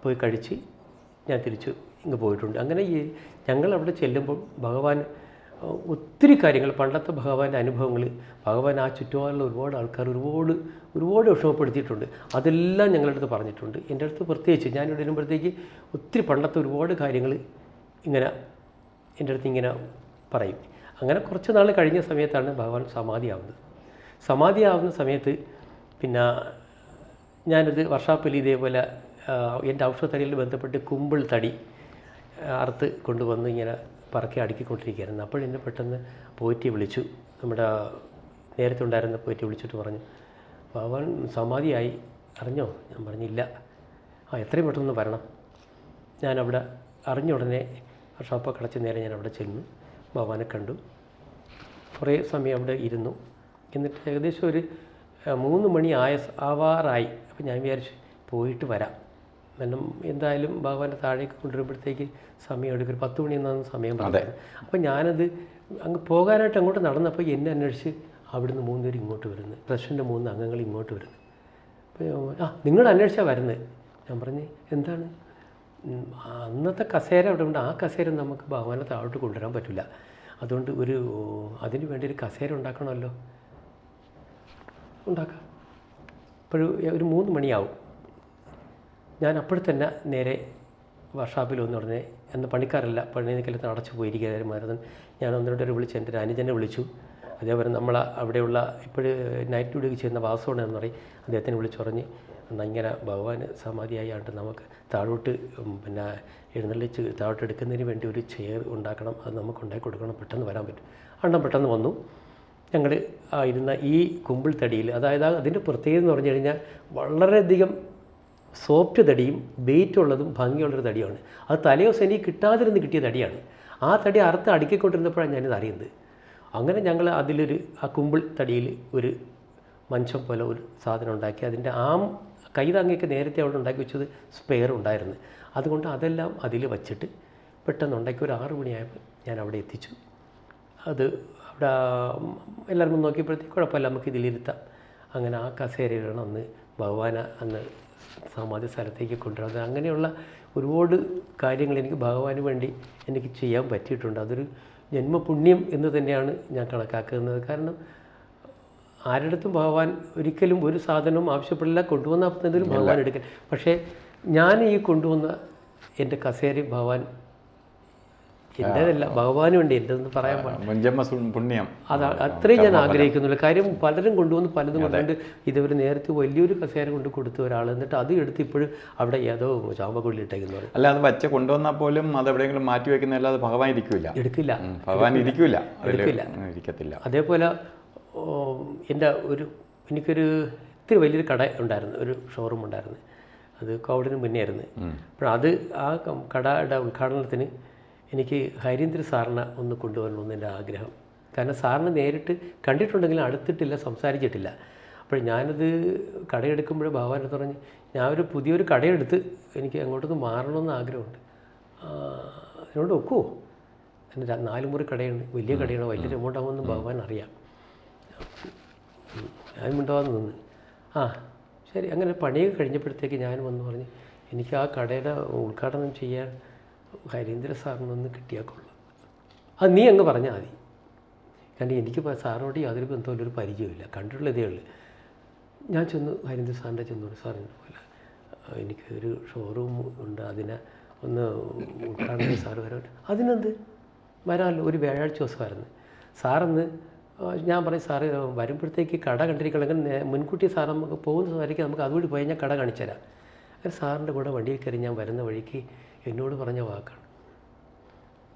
പോയി കഴിച്ച് ഞാൻ തിരിച്ചു ഇങ്ങ് പോയിട്ടുണ്ട്. അങ്ങനെ ഈ ഞങ്ങൾ അവിടെ ചെല്ലുമ്പോൾ ഭഗവാൻ ഒത്തിരി കാര്യങ്ങൾ പണ്ടത്തെ ഭഗവാന്റെ അനുഭവങ്ങൾ ഭഗവാൻ ആ ചുറ്റുപാടുള്ള ഒരുപാട് ആൾക്കാർ ഒരുപാട് ഒരുപാട് വിഷമപ്പെടുത്തിയിട്ടുണ്ട്. അതെല്ലാം ഞങ്ങളുടെ അടുത്ത് പറഞ്ഞിട്ടുണ്ട്. എന്റെ അടുത്ത് പ്രത്യേകിച്ച് ഞാനിവിടെ വരുമ്പോഴത്തേക്ക് ഒത്തിരി പണ്ടത്തെ ഒരുപാട് കാര്യങ്ങൾ ഇങ്ങനെ എന്റെ അടുത്ത് ഇങ്ങനെ പറയും. അങ്ങനെ കുറച്ച് നാൾ കഴിഞ്ഞ സമയത്താണ് ഭഗവാൻ സമാധിയാവുന്നത്. സമാധിയാവുന്ന സമയത്ത് പിന്നെ ഞാനത് വർഷാപ്പിൽ ഇതേപോലെ എന്റെ ഔഷധത്തടിയിൽ ബന്ധപ്പെട്ട് കുമ്പിൾ തടി അറുത്ത് കൊണ്ടുവന്ന് ഇങ്ങനെ പറക്കി അടുക്കിക്കൊണ്ടിരിക്കുകയായിരുന്നു. അപ്പോൾ എന്നെ പെട്ടെന്ന് പോറ്റി വിളിച്ചു. നമ്മുടെ നേരത്തെ ഉണ്ടായിരുന്ന പോറ്റി വിളിച്ചിട്ട് പറഞ്ഞു ഭഗവാൻ സമാധിയായി. അറിഞ്ഞോ? ഞാൻ പറഞ്ഞില്ല ആ എത്രയും പെട്ടെന്ന് വരണം. ഞാനവിടെ അറിഞ്ഞ ഉടനെ ഷോപ്പൊക്കെ അടച്ച നേരെ ഞാൻ അവിടെ ചെന്നു. ഭഗവാനെ കണ്ടു. കുറേ സമയം അവിടെ ഇരുന്നു. എന്നിട്ട് ഏകദേശം ഒരു മൂന്ന് മണി ആയ ആവാറായി. അപ്പം ഞാൻ വിചാരിച്ചു പോയിട്ട് വരാം. കാരണം എന്തായാലും ഭഗവാന്റെ താഴേക്ക് കൊണ്ടുവരുമ്പോഴത്തേക്ക് സമയം എടുക്കും. ഒരു പത്ത് മണി എന്നാണ് സമയം പറഞ്ഞത്. അപ്പം ഞാനത് അങ്ങ് പോകാനായിട്ട് അങ്ങോട്ട് നടന്നപ്പോൾ എന്നെ അന്വേഷിച്ച് അവിടുന്ന് മൂന്ന് പേര് ഇങ്ങോട്ട് വരുന്നു. പ്രസിഡന്റ് മൂന്ന് അംഗങ്ങൾ ഇങ്ങോട്ട് വരുന്നു. അപ്പോൾ ആ നിങ്ങൾ അന്വേഷിച്ചാൽ വരുന്നത്. ഞാൻ പറഞ്ഞ് എന്താണ്? അന്നത്തെ കസേര അവിടെ ഉണ്ട്. ആ കസേര നമുക്ക് ഭഗവാനെ താഴോട്ട് കൊണ്ടുവരാൻ പറ്റില്ല. അതുകൊണ്ട് ഒരു അതിന് വേണ്ടി ഒരു കസേര ഉണ്ടാക്കണമല്ലോ. ഉണ്ടാക്കാം. ഇപ്പോഴും ഒരു മൂന്ന് മണിയാവും. ഞാൻ അപ്പോഴത്തന്നെ നേരെ വർഷാപ്പിൽ ഒന്ന് ഉടനെ എന്ന പണിക്കാരല്ല പണി അടച്ചു പോയിരിക്കുകയായിരുന്നു മരുതൻ ഞാൻ ഒന്ന് ഒരു വിളിച്ച് എന്റെ ഒരു അനുജനെ വിളിച്ചു. അതേപോലെ നമ്മൾ അവിടെയുള്ള ഇപ്പോൾ നൈറ്റ് ഡ്യൂട്ടിക്ക് ചെയ്യുന്ന വാസോണ് എന്ന് പറയും. അദ്ദേഹത്തിനെ വിളിച്ചുറഞ്ഞ് ഇങ്ങനെ ഭഗവാൻ സമാധിയായിട്ട് നമുക്ക് താഴോട്ട് പിന്നെ എഴുന്നള്ളിച്ച് താഴോട്ട് എടുക്കുന്നതിന് വേണ്ടി ഒരു ചെയർ ഉണ്ടാക്കണം. അത് നമുക്ക് ഉണ്ടാക്കി കൊടുക്കണം. പെട്ടെന്ന് വരാൻ പറ്റും. അണ്ണം പെട്ടെന്ന് വന്നു. ഞങ്ങൾ ഇരുന്ന ഈ കുമ്പിൾ തടിയിൽ അതായത് അതിന്റെ പ്രത്യേകത എന്ന് പറഞ്ഞു കഴിഞ്ഞാൽ വളരെയധികം സോഫ്റ്റ് തടിയും വെയിറ്റ് ഉള്ളതും ഭംഗിയുള്ളൊരു തടിയാണ്. അത് തലേദിവസം എനിക്ക് കിട്ടാതിരുന്ന് കിട്ടിയ തടിയാണ്. ആ തടി അറുത്ത് അടുക്കിക്കൊണ്ടിരുന്നപ്പോഴാണ് ഞാനിത് അറിയുന്നത്. അങ്ങനെ ഞങ്ങൾ അതിലൊരു ആ കുമ്പിൾ തടിയിൽ ഒരു മഞ്ചം പോലെ ഒരു സാധനം ഉണ്ടാക്കി. അതിന്റെ ആ കൈതാങ്ങിയൊക്കെ നേരത്തെ അവിടെ ഉണ്ടാക്കി വെച്ചത് സ്പെയർ ഉണ്ടായിരുന്നു. അതുകൊണ്ട് അതെല്ലാം അതിൽ വച്ചിട്ട് പെട്ടെന്ന് ഉണ്ടാക്കി ഒരു ആറ് മണിയായപ്പോൾ ഞാൻ അവിടെ എത്തിച്ചു. അത് അവിടെ എല്ലാവരും നോക്കിയപ്പോഴത്തേക്ക് കുഴപ്പമില്ല നമുക്ക് ഇതിലിരുത്താം. അങ്ങനെ ആ കസേരയിലാണ് അന്ന് ഭഗവാന അന്ന് സമാധി സ്ഥലത്തേക്ക് കൊണ്ടുവരുന്നത് അങ്ങനെയുള്ള ഒരുപാട് കാര്യങ്ങൾ എനിക്ക് ഭഗവാന് വേണ്ടി എനിക്ക് ചെയ്യാൻ പറ്റിയിട്ടുണ്ട്. അതൊരു ജന്മപുണ്യം എന്ന് തന്നെയാണ് ഞാൻ കണക്കാക്കുന്നത്. കാരണം ആരുടെടുത്തും ഭഗവാൻ ഒരിക്കലും ഒരു സാധനവും ആവശ്യപ്പെടില്ല. കൊണ്ടുവന്ന എന്തെങ്കിലും ഭഗവാൻ എടുക്കൽ പക്ഷേ ഞാൻ ഈ കൊണ്ടുവന്ന എന്റെ കസേര ഭഗവാൻ എന്റേതല്ല ഭഗവാനും ഉണ്ട് എന്റെതെന്ന് പറയാൻ പാടില്ല. പുണ്യം. അത് അത്രയും ഞാൻ ആഗ്രഹിക്കുന്നില്ല കാര്യം പലരും കൊണ്ടുവന്ന് പലതും കൊണ്ടുകൊണ്ട് ഇതവർ നേരത്തെ വലിയൊരു കസേര കൊണ്ട് കൊടുത്ത ഒരാൾ എന്നിട്ട് അത് എടുത്ത് ഇപ്പോഴും അവിടെ ഏതോ ചാമ്പക്കൊള്ളി ഇട്ടേക്കുന്നു. പറയും അല്ല അത് വച്ച കൊണ്ടുവന്നാൽ പോലും അത് എവിടെയെങ്കിലും മാറ്റി വെക്കുന്നതല്ലാതെ ഭഗവാൻ ഇരിക്കില്ല എടുക്കില്ല. ഭഗവാൻ ഇരിക്കില്ല എടുക്കില്ല. ഇരിക്കത്തില്ല. അതേപോലെ എന്റെ ഒരു എനിക്കൊരു ഇത്തിരി വലിയൊരു കട ഉണ്ടായിരുന്നു ഒരു ഷോറൂം ഉണ്ടായിരുന്നു. അത് കോവിഡിന് മുന്നേ ആയിരുന്നു. അപ്പോൾ അത് ആ കടയുടെ ഉദ്ഘാടനത്തിന് എനിക്ക് ഹരീന്ദ്ര സാറിനെ ഒന്ന് കൊണ്ടുവരണമെന്ന് എന്റെ ആഗ്രഹം. കാരണം സാറിനെ നേരിട്ട് കണ്ടിട്ടുണ്ടെങ്കിലും അടുത്തിട്ടില്ല സംസാരിച്ചിട്ടില്ല. അപ്പോൾ ഞാനത് കടയെടുക്കുമ്പോൾ ഭഗവാനെ പറഞ്ഞ് ഞാൻ ഒരു പുതിയൊരു കടയെടുത്ത് എനിക്ക് അങ്ങോട്ടൊന്ന് മാറണമെന്ന് ആഗ്രഹമുണ്ട്. അതിനോട് ഒക്കുമോ എന്റെ നാല് മുറി കടയുണ്ട് വലിയ കടയാണ് വലിയ എമൗണ്ട് ആകുമെന്ന് ഭഗവാൻ അറിയാം. ഞാൻ മിണ്ടാതെ നിന്ന്. ആ ശരി അങ്ങനെ പണിയൊക്കെ കഴിഞ്ഞപ്പോഴത്തേക്ക് ഞാൻ വന്ന് പറഞ്ഞ് എനിക്ക് ആ കടയുടെ ഉദ്ഘാടനം ചെയ്യാൻ ഹരീന്ദ്ര സാറിനൊന്ന് കിട്ടിയാൽ കൊള്ളാം അത് നീ അങ്ങ് പറഞ്ഞാൽ മതി. കാരണം എനിക്ക് സാറിനോട് യാതൊരു ബന്ധമില്ല ഒരു പരിചയമില്ല കണ്ടിട്ടുള്ള ഇതേ ഉള്ളൂ. ഞാൻ ചെന്ന് ഹരീന്ദ്ര സാറിന്റെ ചെന്നോട് സാറിന് പോലെ. എനിക്ക് ഒരു ഷോറൂം ഉണ്ട്. അതിനെ ഒന്ന് ഉദ്ഘാടനം സാറ് വരാൻ അതിനെന്ത്? വരാമല്ലോ ഒരു വ്യാഴാഴ്ച ദിവസമായിരുന്നു. സാറന്ന് സാറെന്ന് ഞാൻ പറയും സാറ് വരുമ്പോഴത്തേക്ക് കട കണ്ടിരിക്കണമെങ്കിൽ മുൻകൂട്ടി സാർ നമുക്ക് പോകുന്ന സമയത്തേക്ക് നമുക്ക് അതുവഴി പോയി ഞാൻ കട കാണിച്ചു തരാം സാറിന്റെ കൂടെ വണ്ടിയിൽ കയറി ഞാൻ വരുന്ന വഴിക്ക് എന്നോട് പറഞ്ഞ വാക്കാണ്.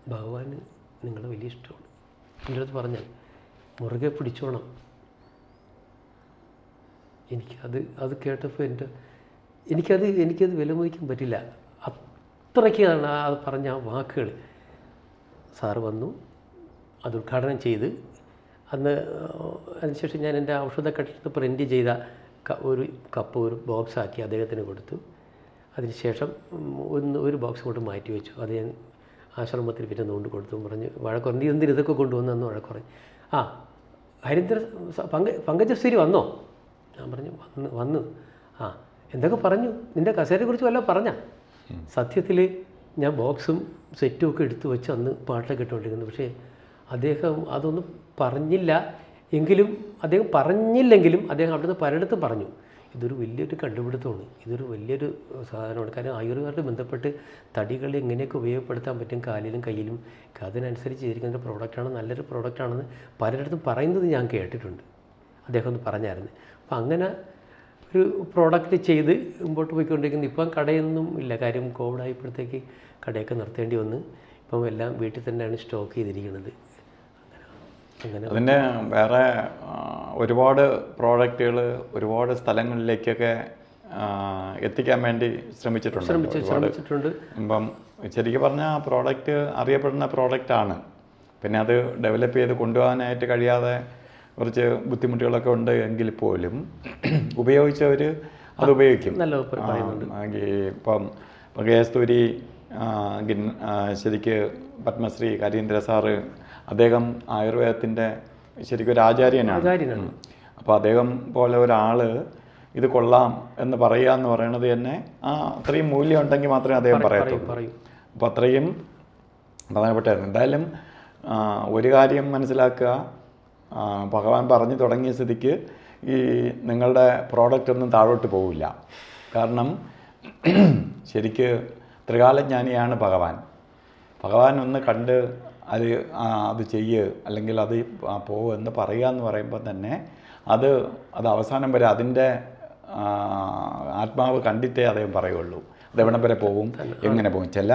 ഭഗവാന് നിങ്ങളെ വലിയ ഇഷ്ടമാണ്. എന്റെ അടുത്ത് പറഞ്ഞാൽ മുറുകെ പിടിച്ചോണം. എനിക്കത് അത് കേട്ടപ്പോൾ എന്റെ എനിക്കത് എനിക്കത് വിലമതിക്കാൻ പറ്റില്ല. അത്രയ്ക്കാണ് ആ പറഞ്ഞ ആ വാക്കുകൾ. സാറ് വന്നു അത് ഉദ്ഘാടനം ചെയ്ത് അന്ന് അതിനുശേഷം ഞാൻ എന്റെ ഔഷധ ഔഷധക്കട്ടിൽ പ്രിന്റ് ചെയ്ത ഒരു കപ്പ് ഒരു ബോക്സാക്കി അദ്ദേഹത്തിന് കൊടുത്തു. അതിനുശേഷം ഒന്ന് ഒരു ബോക്സ് കൊണ്ട് മാറ്റി വെച്ചു. അത് ഞാൻ ആശ്രമത്തിൽ പിന്നെ കൊണ്ട് കൊടുത്തു. പറഞ്ഞു വഴക്കുറഞ്ഞ് നീ എന്തിന് ഇതൊക്കെ കൊണ്ടുവന്നെന്ന് വഴക്കുറഞ്ഞ് ആ ഹരിദ്ര പങ്ക പങ്കജസ്വരി വന്നോ? ഞാൻ പറഞ്ഞു വന്ന് വന്നു. ആ എന്തൊക്കെ പറഞ്ഞു? നിന്റെ കസേരയെക്കുറിച്ച് വല്ല പറഞ്ഞ? സത്യത്തിൽ ഞാൻ ബോക്സും സെറ്റും ഒക്കെ എടുത്തു വെച്ച് അന്ന് പാട്ടൊക്കെ ഇട്ടുകൊണ്ടിരിക്കുന്നു. പക്ഷേ അദ്ദേഹം അതൊന്നും പറഞ്ഞില്ല. എങ്കിലും അദ്ദേഹം പറഞ്ഞില്ലെങ്കിലും അദ്ദേഹം അവിടുന്ന് പലയിടത്തും പറഞ്ഞു. ഇതൊരു വലിയൊരു കണ്ടുപിടുത്തമാണ്. ഇതൊരു വലിയൊരു സാധനമാണ്. കാരണം ആയുർവേദമായിട്ട് ബന്ധപ്പെട്ട് തടികൾ എങ്ങനെയൊക്കെ ഉപയോഗപ്പെടുത്താൻ പറ്റും കാലിലും കയ്യിലും അതിനനുസരിച്ച് ചെയ്തിരിക്കുന്ന പ്രോഡക്റ്റാണ് നല്ലൊരു പ്രോഡക്റ്റാണെന്ന് പലരിടത്തും പറയുന്നത് ഞാൻ കേട്ടിട്ടുണ്ട്. അദ്ദേഹം ഒന്ന് പറഞ്ഞായിരുന്നു. അപ്പം അങ്ങനെ ഒരു പ്രോഡക്റ്റ് ചെയ്ത് മുമ്പോട്ട് പോയിക്കൊണ്ടിരിക്കുന്നത് ഇപ്പം കടയൊന്നും ഇല്ല. കാര്യം കോവിഡ് ആയപ്പോഴത്തേക്ക് കടയൊക്കെ നിർത്തേണ്ടി വന്ന്. ഇപ്പം എല്ലാം വീട്ടിൽ തന്നെയാണ് സ്റ്റോക്ക് ചെയ്തിരിക്കുന്നത്. അതിന്റെ വേറെ ഒരുപാട് പ്രോഡക്റ്റുകൾ ഒരുപാട് സ്ഥലങ്ങളിലേക്കൊക്കെ എത്തിക്കാൻ വേണ്ടി ശ്രമിച്ചിട്ടുണ്ട്. ശ്രമിച്ചിട്ടുണ്ട്. ഇപ്പം ശരിക്കും പറഞ്ഞാൽ ആ പ്രോഡക്റ്റ് അറിയപ്പെടുന്ന പ്രോഡക്റ്റാണ്. പിന്നെ അത് ഡെവലപ്പ് ചെയ്ത് കൊണ്ടുപോകാനായിട്ട് കഴിയാതെ കുറച്ച് ബുദ്ധിമുട്ടുകളൊക്കെ ഉണ്ട് എങ്കിൽ പോലും ഉപയോഗിച്ചവർ അത് ഉപയോഗിക്കും. നല്ല ഇപ്പം ഇപ്പം കേസ്തൂരി ശരിക്ക് പത്മശ്രീ കരീന്ദ്ര സാറ് അദ്ദേഹം ആയുർവേദത്തിന്റെ ശരിക്കും ഒരു ആചാര്യനാണ്. അപ്പോൾ അദ്ദേഹം പോലെ ഒരാൾ ഇത് കൊള്ളാം എന്ന് പറയുക എന്ന് പറയുന്നത് തന്നെ ആ അത്രയും മൂല്യം ഉണ്ടെങ്കിൽ മാത്രമേ അദ്ദേഹം പറയത്തുള്ളൂ. പറയൂ അപ്പോൾ അത്രയും പ്രധാനപ്പെട്ടായിരുന്നു എന്തായാലും ഒരു കാര്യം മനസ്സിലാക്കുക. ഭഗവാൻ പറഞ്ഞു തുടങ്ങിയ സ്ഥിതിക്ക് ഈ നിങ്ങളുടെ പ്രോഡക്റ്റ് ഒന്നും താഴോട്ട് പോവില്ല. കാരണം ശരിക്ക് ത്രികാലജ്ഞാനിയാണ് ഭഗവാൻ. ഭഗവാൻ ഒന്ന് കണ്ട് അത് അത് ചെയ്യ് അല്ലെങ്കിൽ അത് പോവുക എന്ന് പറയുക എന്ന് പറയുമ്പോൾ തന്നെ അത് അത് അവസാനം വരെ അതിന്റെ ആത്മാവ് കണ്ടിട്ടേ അദ്ദേഹം പറയുള്ളൂ. അത് എവിടം വരെ പോകും എങ്ങനെ പോകും ചില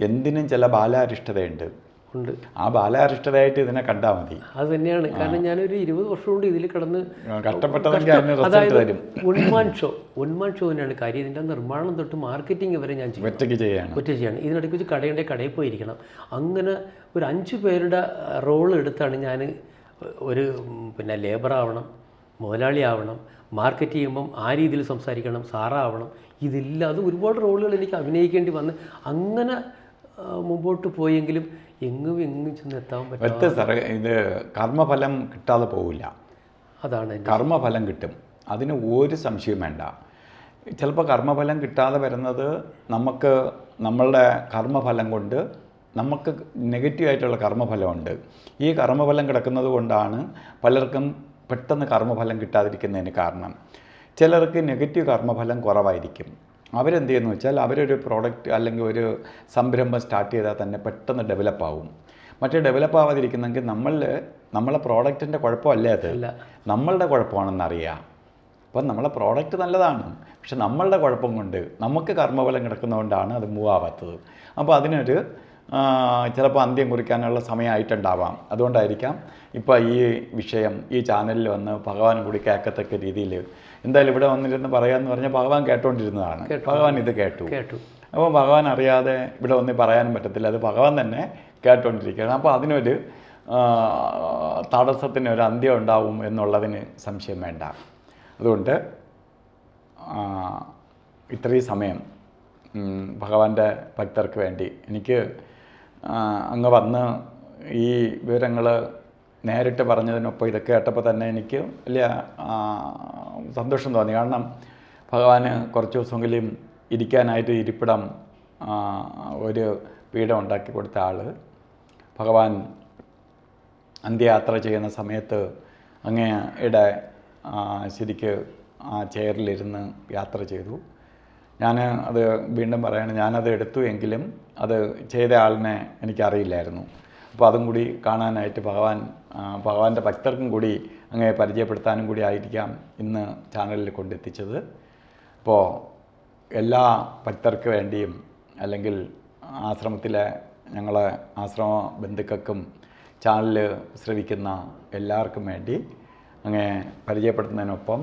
എന്തിനും ചില ബാലാരിഷ്ടതയുണ്ട് ഉണ്ട്. ആ ബാലാരിഷ്ടരായിട്ട് ഇതിനെ കണ്ടാൽ മതി. അത് തന്നെയാണ്. കാരണം ഞാനൊരു ഇരുപത് വർഷം കൊണ്ട് ഇതിൽ കിടന്ന് അതായത് ഉന്മാൻ ഷോ ഉന്മാൻ ഷോ തന്നെയാണ് കാര്യം. ഇതിന്റെ നിർമ്മാണം തൊട്ട് മാർക്കറ്റിംഗ് വരെ ഞാൻ ഒറ്റയ്ക്ക് ചെയ്യാണ്. ഒറ്റ ചെയ്യാണ്. ഇതിനിടയ്ക്ക് വെച്ച് കടയുടെ കടയിൽ പോയിരിക്കണം. അങ്ങനെ ഒരു അഞ്ച് പേരുടെ റോൾ എടുത്താണ് ഞാൻ ഒരു പിന്നെ ലേബർ ആവണം മുതലാളി ആവണം മാർക്കറ്റ് ചെയ്യുമ്പം ആ രീതിയിൽ സംസാരിക്കണം സാറാവണം ഇതില്ലാതെ ഒരുപാട് റോളുകൾ എനിക്ക് അഭിനയിക്കേണ്ടി വന്ന് അങ്ങനെ മുമ്പോട്ട് പോയെങ്കിലും എങ്ങും എങ്ങും ചെന്ന് എത്താൻ പറ്റും സാറേ ഇത് കർമ്മഫലം കിട്ടാതെ പോവില്ല. അതാണ് കർമ്മഫലം കിട്ടും. അതിന് ഒരു സംശയം വേണ്ട. ചിലപ്പോൾ കർമ്മഫലം കിട്ടാതെ വരുന്നത് നമുക്ക് നമ്മളുടെ കർമ്മഫലം കൊണ്ട് നമുക്ക് നെഗറ്റീവായിട്ടുള്ള കർമ്മഫലമുണ്ട്. ഈ കർമ്മഫലം കിടക്കുന്നത് കൊണ്ടാണ് പലർക്കും പെട്ടെന്ന് കർമ്മഫലം കിട്ടാതിരിക്കുന്നതിന് കാരണം. ചിലർക്ക് നെഗറ്റീവ് കർമ്മഫലം കുറവായിരിക്കും. അവരെന്ത് ചെയ്യുന്നു വെച്ചാൽ അവരൊരു പ്രോഡക്റ്റ് അല്ലെങ്കിൽ ഒരു സംരംഭം സ്റ്റാർട്ട് ചെയ്താൽ തന്നെ പെട്ടെന്ന് ഡെവലപ്പ് ആവും. മറ്റേ ഡെവലപ്പ് ആവാതിരിക്കുന്നെങ്കിൽ നമ്മൾ നമ്മളെ പ്രോഡക്റ്റിന്റെ കുഴപ്പമല്ലേ അത്? നമ്മളുടെ കുഴപ്പമാണെന്ന് കുഴപ്പമാണെന്നറിയാം അപ്പം നമ്മളെ പ്രോഡക്റ്റ് നല്ലതാണ്. പക്ഷെ നമ്മളുടെ കുഴപ്പം കൊണ്ട് നമുക്ക് കർമ്മബലം കിടക്കുന്നതുകൊണ്ടാണ് അത് മൂവ് ആവാത്തത്. അപ്പോൾ അതിനൊരു ചിലപ്പോൾ അന്ത്യം കുറിക്കാനുള്ള സമയമായിട്ടുണ്ടാവാം. അതുകൊണ്ടായിരിക്കാം ഇപ്പോൾ ഈ വിഷയം ഈ ചാനലിൽ വന്ന് ഭഗവാൻ കൂടി കേൾക്കത്തക്ക രീതിയിൽ എന്തായാലും ഇവിടെ വന്നിരുന്ന് പറയാമെന്ന് പറഞ്ഞാൽ ഭഗവാൻ കേട്ടോണ്ടിരുന്നതാണ്. ഭഗവാൻ ഇത് കേട്ടു. കേട്ടു. അപ്പോൾ ഭഗവാൻ അറിയാതെ ഇവിടെ വന്ന് പറയാനും പറ്റത്തില്ല. അത് ഭഗവാൻ തന്നെ കേട്ടോണ്ടിരിക്കുകയാണ്. അപ്പോൾ അതിനൊരു തടസ്സത്തിന് ഒരു അന്ത്യം ഉണ്ടാവും എന്നുള്ളതിന് സംശയം വേണ്ട. അതുകൊണ്ട് ഇത്രയും സമയം ഭഗവാന്റെ ഭക്തർക്ക് വേണ്ടി എനിക്ക് അങ്ങ് വന്ന് ഈ വിവരങ്ങൾ നേരിട്ട് പറഞ്ഞതിനൊപ്പം ഇത് കേട്ടപ്പോൾ തന്നെ എനിക്ക് വലിയ സന്തോഷം തോന്നി. കാരണം ഭഗവാന് കുറച്ച് ദിവസമെങ്കിലും ഇരിക്കാനായിട്ട് ഇരിപ്പിടം ഒരു പീഠം ഉണ്ടാക്കി കൊടുത്ത ആൾ ഭഗവാൻ അന്ത്യയാത്ര ചെയ്യുന്ന സമയത്ത് അങ്ങയുടെ ശരിക്ക് ആ ചെയറിലിരുന്ന് യാത്ര ചെയ്തു. ഞാൻ അത് വീണ്ടും പറയാണ് ഞാനത് എടുത്തു എങ്കിലും അത് ചെയ്ത ആളിനെ എനിക്കറിയില്ലായിരുന്നു. അപ്പോൾ അതും കൂടി കാണാനായിട്ട് ഭഗവാൻ ഭഗവാന്റെ ഭക്തർക്കും കൂടി അങ്ങയെ പരിചയപ്പെടുത്താനും കൂടി ആയിരിക്കാം ഇന്ന് ചാനലിൽ കൊണ്ടെത്തിച്ചത്. അപ്പോൾ എല്ലാ ഭക്തർക്ക് വേണ്ടിയും അല്ലെങ്കിൽ ആശ്രമത്തിലെ ഞങ്ങളെ ആശ്രമ ബന്ധുക്കൾക്കും ചാനലിൽ ശ്രവിക്കുന്ന എല്ലാവർക്കും വേണ്ടി അങ്ങനെ പരിചയപ്പെടുത്തുന്നതിനൊപ്പം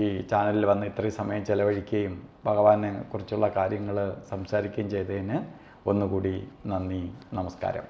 ഈ ചാനലിൽ വന്ന് ഇത്രയും സമയം ചെലവഴിക്കുകയും ഭഗവാനെ കുറിച്ചുള്ള കാര്യങ്ങൾ സംസാരിക്കുകയും ചെയ്തതിന് ഒന്നുകൂടി നന്ദി നമസ്കാരം.